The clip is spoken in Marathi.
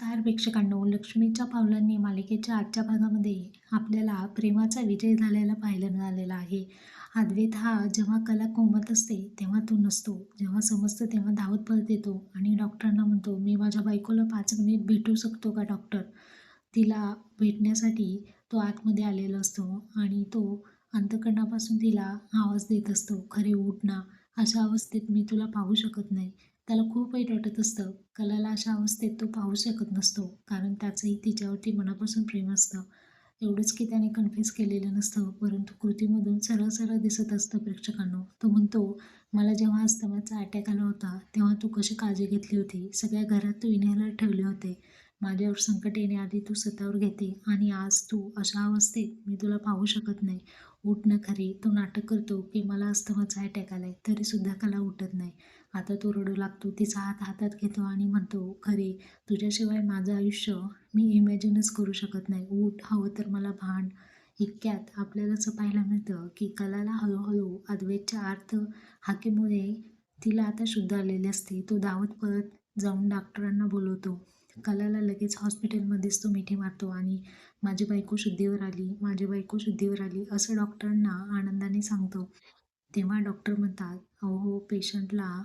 नमस्कार प्रेक्षकांनो. लक्ष्मीच्या पावलांनी मालिकेच्या आजच्या भागामध्ये आपल्याला प्रेमाचा विजय झालेला पाहायला मिळालेला आहे. अद्वैत हा जेव्हा कला कोमत असते तेव्हा तो नसतो. जेव्हा समजतं तेव्हा धावत परत येतो आणि डॉक्टरांना म्हणतो मी माझ्या बायकोला पाच मिनिट भेटू शकतो का डॉक्टर? तिला भेटण्यासाठी तो आतमध्ये आलेला असतो आणि तो अंतकरणापासून तिला आवाज देत असतो खरे उठणा अशा अवस्थेत मी तुला पाहू शकत नाही. त्याला खूप वाईट वाटत असतं. कलाला अशा अवस्थेत तो पाहू शकत नसतो. कारण त्याचंही तिच्यावरती मनापासून प्रेम असतं. एवढंच की त्याने कन्फ्युज केलेलं नसतं. परंतु कृतीमधून सरळ सरळ दिसत असतं प्रेक्षकांनो. तो म्हणतो मला जेव्हा अस्तमाचा अटॅक आला होता तेव्हा तू कशी काळजी घेतली होती? सगळ्या घरात तू इनहेलर ठेवले होते. माझ्यावर संकट येण्याआधी तू स्वतःवर घेते आणि आज तू अशा अवस्थेत मी तुला पाहू शकत नाही. उठणं खरी खरे तो नाटक करतो की मला अस्तमाचा अटॅक आलाय तरीसुद्धा कला उठत नाही. आता तो रडू लागतो तिचा हात हातात घेतो आणि म्हणतो खरे तुझ्याशिवाय माझं आयुष्य मी इमॅजिनच करू शकत नाही. उठ हवं तर मला भांड. इतक्यात आपल्याला असं पाहायला मिळतं की कलाला हळूहळू अद्वैतच्या अर्थ हाकेमुळे तिला आता शुद्ध आलेली असते. तो धावत परत जाऊन डॉक्टरांना बोलवतो. कलाला लगेच हॉस्पिटलमध्येच तो मिठी मारतो आणि माझी बायको शुद्धीवर आली माझी बायको शुद्धीवर आली असं डॉक्टरांना आनंदाने सांगतो. तेव्हा डॉक्टर म्हणतात अहो पेशंटला